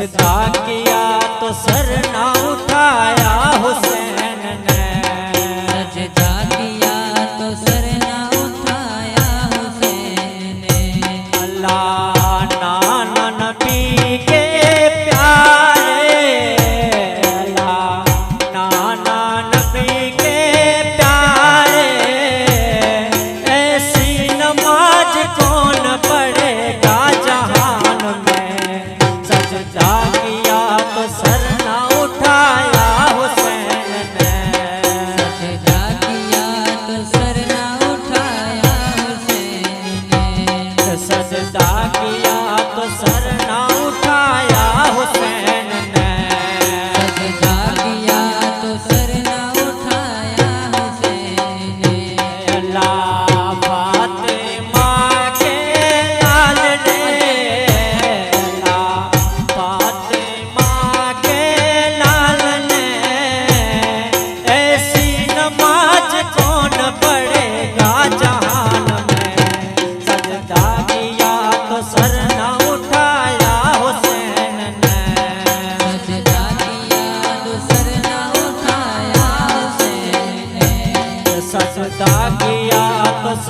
सजदा सजदा किया तो सर ना उठाया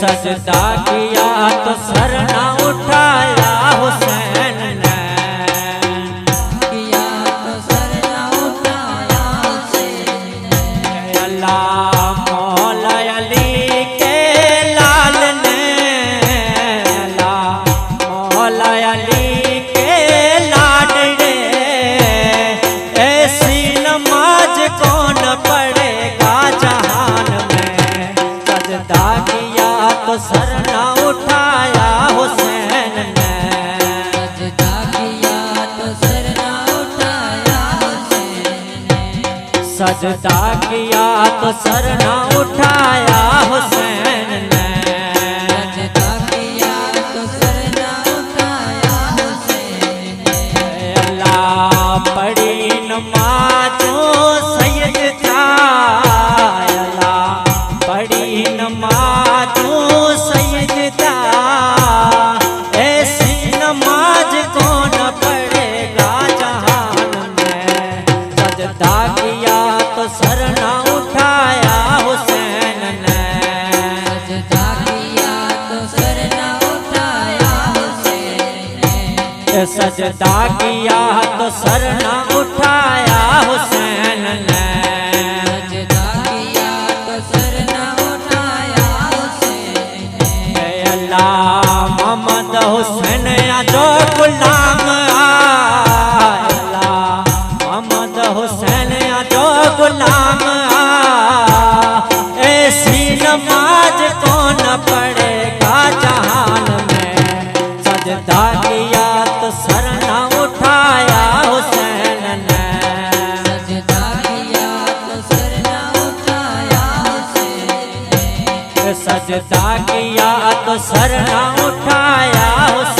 सजदा किया तो सर ना उठाया हुसैन ने। किया तो सर ना उठाया हुसैन ने। अल्लाह मौला अली के लाल ने। अल्लाह मौला अली के लाडले ऐसी नमाज़ कौन पढ़ेगा? सजदा किया तो सर ना उठाया हुसैन ने। सजदा किया तो सर ना उठाया हुसैन ने। अल्लाह पढ़ी नमाजों सैयद था अल्लाह पढ़ी नमाजों सैयद था ऐसी नमाज़ कौन पढ़ेगा जहान में? सजदा किया तो सर ना उठाया हुसैन ने। सजदा किया तो सर ना उठाया हुसैन ने। सजदा किया तो सर ना उठाया हुसैन ने। सजदा किया तो सर ना उठाया हुसैन ने। अल्लाह मोहम्मद हुसैन या जो गुलाम आ अल्लाह मोहम्मद हुसैन गुलाम। ऐसी नमाज़ कौन पढ़ेगा जहान में? सजदा किया तो सर ना उठाया हुसैन ने। सजदा किया तो सर ना उठाया हुसैन ने। सजदा किया तो सर उठाया हुसैन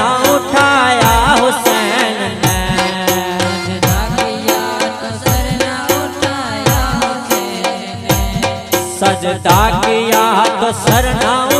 उठाया हुसैन ने सजदा किया तो सर ना